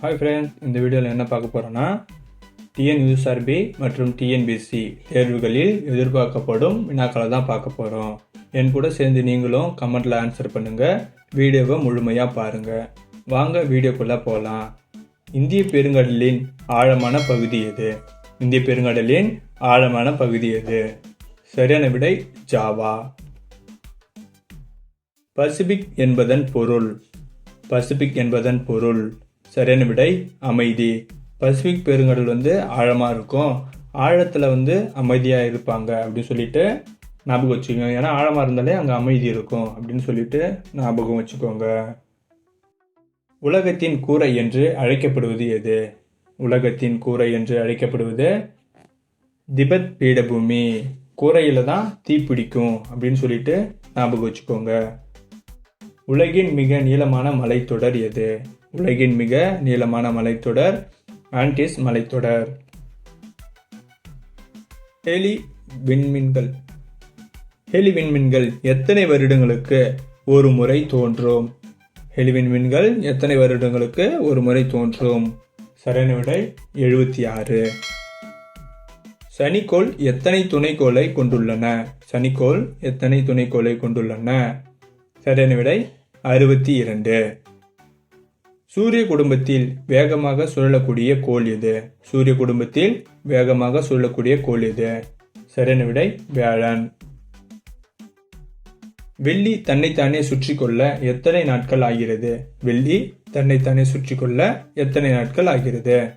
Hi friends இந்த வீடியோவில் என்ன பார்க்க போகிறோன்னா டிஎன்யூஎஸ்ஆர்பி மற்றும் டிஎன்பிசி தேர்வுகளில் எதிர்பார்க்கப்படும் வினாக்களை தான் பார்க்க போகிறோம் என் கூட சேர்ந்து நீங்களும் கமெண்ட்டில் ஆன்சர் பண்ணுங்கள் வீடியோவை முழுமையாக பாருங்கள் வாங்க வீடியோக்குள்ளே போகலாம் இந்திய பெருங்கடலின் ஆழமான பகுதி எது? இந்திய பெருங்கடலின் ஆழமான பகுதி எது? சரியான விடை ஜாவா. பசிபிக் என்பதன் பொருள். பசிபிக் என்பதன் பொருள். சரியான விடை அமைதி. பசிபிக் பெருங்கடல் வந்து ஆழமாக இருக்கும். ஆழத்தில் வந்து அமைதியாக இருப்பாங்க அப்படின்னு சொல்லிட்டு ஞாபகம் வச்சுக்கோங்க. ஏன்னா ஆழமாக இருந்தாலே அங்கே அமைதி இருக்கும் அப்படின்னு சொல்லிட்டு ஞாபகம் வச்சுக்கோங்க. உலகத்தின் கூரை என்று அழைக்கப்படுவது எது? உலகத்தின் கூரை என்று அழைக்கப்படுவது திபெத் பீடபூமி. கூரையில் தான் தீப்பிடிக்கும் அப்படின்னு சொல்லிட்டு ஞாபகம் வச்சுக்கோங்க. உலகின் மிக நீளமான மலைத்தொடர் எது? உலகின் மிக நீளமான மலைத்தொடர் ஆன்டிஸ் மலைத்தொடர். ஹெலி விண்மீன்கள். ஹெலி விண்மீன்கள் எத்தனை வருடங்களுக்கு ஒரு முறை தோன்றும்? ஹெலி விண்மீன்கள் எத்தனை வருடங்களுக்கு ஒரு முறை தோன்றும்? சரியான விடை எழுபத்தி ஆறு சனிக்கோள் எத்தனை துணைக்கோளை கொண்டுள்ளன? சனிக்கோள் எத்தனை துணைக்கோளை கொண்டுள்ளன? சரியான விடை அறுபத்தி இரண்டு. சூரிய குடும்பத்தில் வேகமாக சுழலக்கூடிய கோள் எது? சூரிய குடும்பத்தில் வேகமாக சுழலக்கூடிய கோள் எது? சரியான விடை வியாழன் வெள்ளி தன்னைத்தானே சுற்றி கொள்ள எத்தனை நாட்கள் ஆகிறது? வெள்ளி தன்னைத்தானே சுற்றி கொள்ள எத்தனை நாட்கள் ஆகிறது?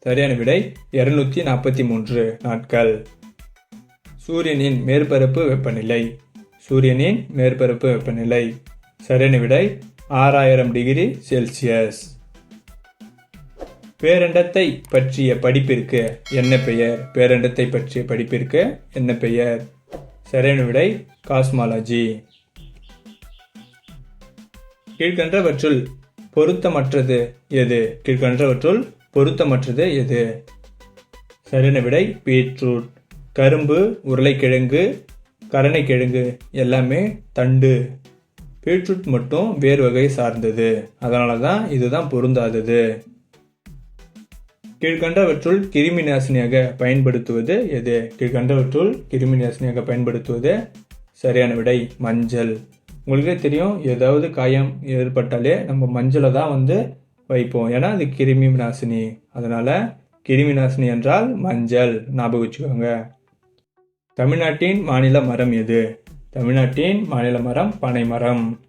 சரியான விடை இருநூத்தி நாற்பத்தி மூன்று நாட்கள். சூரியனின் மேற்பரப்பு வெப்பநிலை. சூரியனின் மேற்பரப்பு வெப்பநிலை. சரியான விடை ஆறாயிரம் டிகிரி செல்சியஸ். பேரண்டத்தை பற்றிய படிப்பிற்கு என்ன பெயர்? பேரண்டத்தை பற்றிய படிப்பிற்கு என்ன பெயர்? சரியான விடை காஸ்மாலஜி. கீழ்கன்றவற்றுள் பொருத்தமற்றது எது? கீழ்கன்றவற்றுள் பொருத்தமற்றது எது? சரியான விடை பீட்ரூட். கரும்பு உருளைக்கிழங்கு கரணைக்கிழங்கு எல்லாமே தண்டு. பீட்ரூட் மட்டும் வேறு வகை சார்ந்தது. அதனால தான் இதுதான் பொருந்தாதது. கீழ்கண்டவற்றுள் கிருமி நாசினியாக பயன்படுத்துவது எது? கீழ்கண்டவற்றுள் கிருமி நாசினியாக பயன்படுத்துவது சரியான விடை மஞ்சள். உங்களுக்கே தெரியும் ஏதாவது காயம் ஏற்பட்டாலே நம்ம மஞ்சளை தான் வந்து வைப்போம். ஏன்னா அது கிருமி நாசினி அதனால் கிருமி நாசினி என்றால் மஞ்சள். ஞாபகம் வச்சுக்கோங்க. தமிழ்நாட்டின் மாநில மரம் எது? தமிழ்நாட்டின் மாநில மரம் பனை மரம்.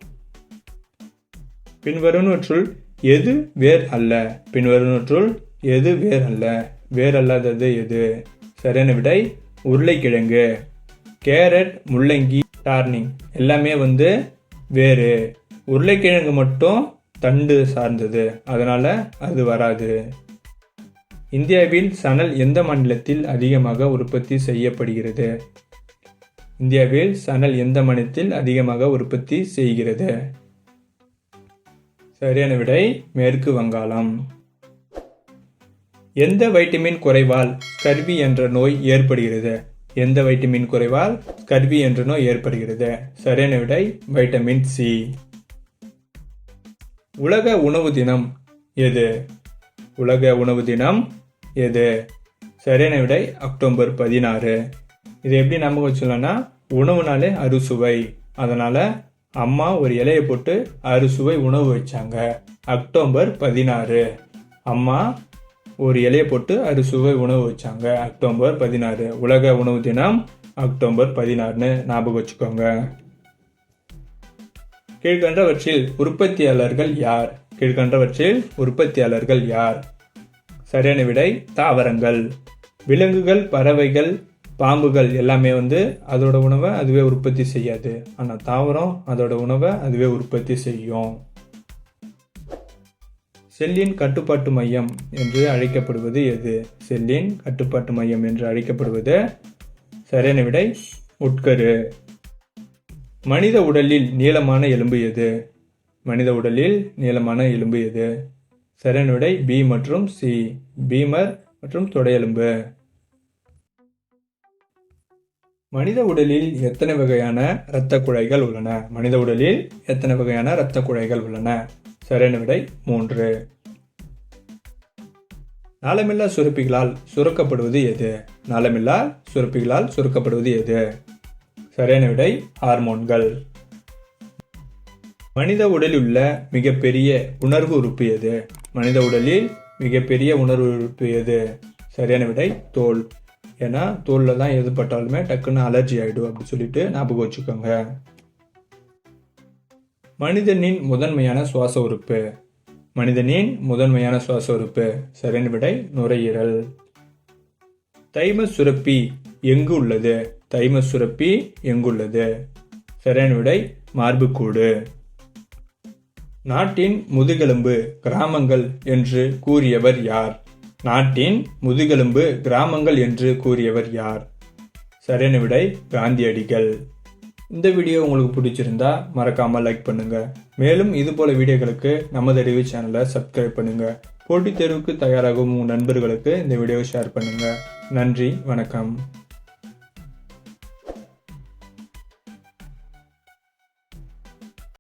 பின்வருநூற்றுள் எது வேர் அல்ல? பின்வருநூற்றுள் எது வேர் அல்ல? வேர் அல்லாதது எது? சரியான விடை உருளைக்கிழங்கு. கேரட் முள்ளங்கி டார்னிங். எல்லாமே வந்து வேறு. உருளைக்கிழங்கு மட்டும் தண்டு சார்ந்தது. அதனால அது வராது. இந்தியாவில் சணல் எந்த மாநிலத்தில் அதிகமாக உற்பத்தி செய்யப்படுகிறது? இந்தியாவில் சணல் எந்த மாநிலத்தில் அதிகமாக உற்பத்தி செய்கிறது? சரியான விடை மேற்கு வங்காளம். எந்த வைட்டமின் குறைவால் ஸ்கர்வி என்ற நோய் ஏற்படுகிறது? எந்த வைட்டமின் குறைவால் ஸ்கர்வி என்ற நோய் ஏற்படுகிறது? சரியான விடை வைட்டமின் சி. உலக உணவு தினம் எது? உலக உணவு தினம் எது? சரியான விடை அக்டோபர் பதினாறு. இது எப்படி ஞாபகம் வச்சுக்கலாம்னா உணவுனாலே அறுசுவை. அதனால அம்மா ஒரு இலையை போட்டு அறுசுவை உணவு வச்சாங்க. அக்டோபர் பதினாறு. அம்மா ஒரு இலையை போட்டு அறுசுவை உணவு வச்சாங்க. அக்டோபர் பதினாறு. உலக உணவு தினம் அக்டோபர் பதினாறுன்னு ஞாபகம் வச்சுக்கோங்க. கீழ்கண்டவற்றில் உற்பத்தியாளர்கள் யார்? கீழ்கண்டவற்றில் உற்பத்தியாளர்கள் யார்? சரியான விடை தாவரங்கள். விலங்குகள் பறவைகள் பாம்புகள் எல்லாமே வந்து அதோட உணவை அதுவே உற்பத்தி செய்யாது. ஆனால் தாவரம் அதோட உணவை அதுவே உற்பத்தி செய்யும். செல்லின் கட்டுப்பாட்டு மையம் என்று அழைக்கப்படுவது எது? செல்லின் கட்டுப்பாட்டு மையம் என்று அழைக்கப்படுவது சரியான விடை உட்கரு. மனித உடலில் நீளமான எலும்பு எது? மனித உடலில் நீளமான எலும்பு எது? சரியான விடை பி மற்றும் சி. பீமர் மற்றும் தொடையெலும்பு மனித உடலில் எத்தனை வகையான இரத்த குழாய்கள் உள்ளன? மனித உடலில் எத்தனை வகையான இரத்த குழாய்கள் உள்ளன? சரியான விடை மூன்று. நாளமில்லா சுரப்பிகளால் சுரக்கப்படுவது எது? நாளமில்லா சுரப்பிகளால் சுரக்கப்படுவது எது? சரியான விடை ஹார்மோன்கள். மனித உடலில் உள்ள மிகப்பெரிய உணர்வு உறுப்பு எது? மனித உடலில் மிகப்பெரிய உணர்வு உறுப்பு எது? சரியான விடை தோல். ஏன்னா தோலில் தான் எது பட்டாலுமே டக்குன்னு அலர்ஜி ஆகிடும் அப்படின்னு சொல்லிட்டு ஞாபகம் வச்சுக்கோங்க. மனிதனின் முதன்மையான சுவாச உறுப்பு. மனிதனின் முதன்மையான சுவாச உறுப்பு. சரியான விடை நுரையீரல். தைம சுரப்பி எங்கு உள்ளது? தைம சுரப்பி எங்குள்ளது சரியான விடை மார்புக்கூடு. நாட்டின் முதுகெலும்பு கிராமங்கள் என்று கூறியவர் யார்? நாட்டின் முதுகெலும்பு கிராமங்கள் என்று கூறியவர் யார்? சரியான விடை காந்தியடிகள். இந்த வீடியோ உங்களுக்கு பிடிச்சிருந்தா மறக்காமல் லைக் பண்ணுங்கள் மேலும் இது போல வீடியோக்களுக்கு நமது அறிவு சேனலை சப்ஸ்கிரைப் பண்ணுங்கள் போட்டித் தேர்வுக்கு தயாராகும் உங்கள் நண்பர்களுக்கு இந்த வீடியோவை ஷேர் பண்ணுங்கள் நன்றி வணக்கம்.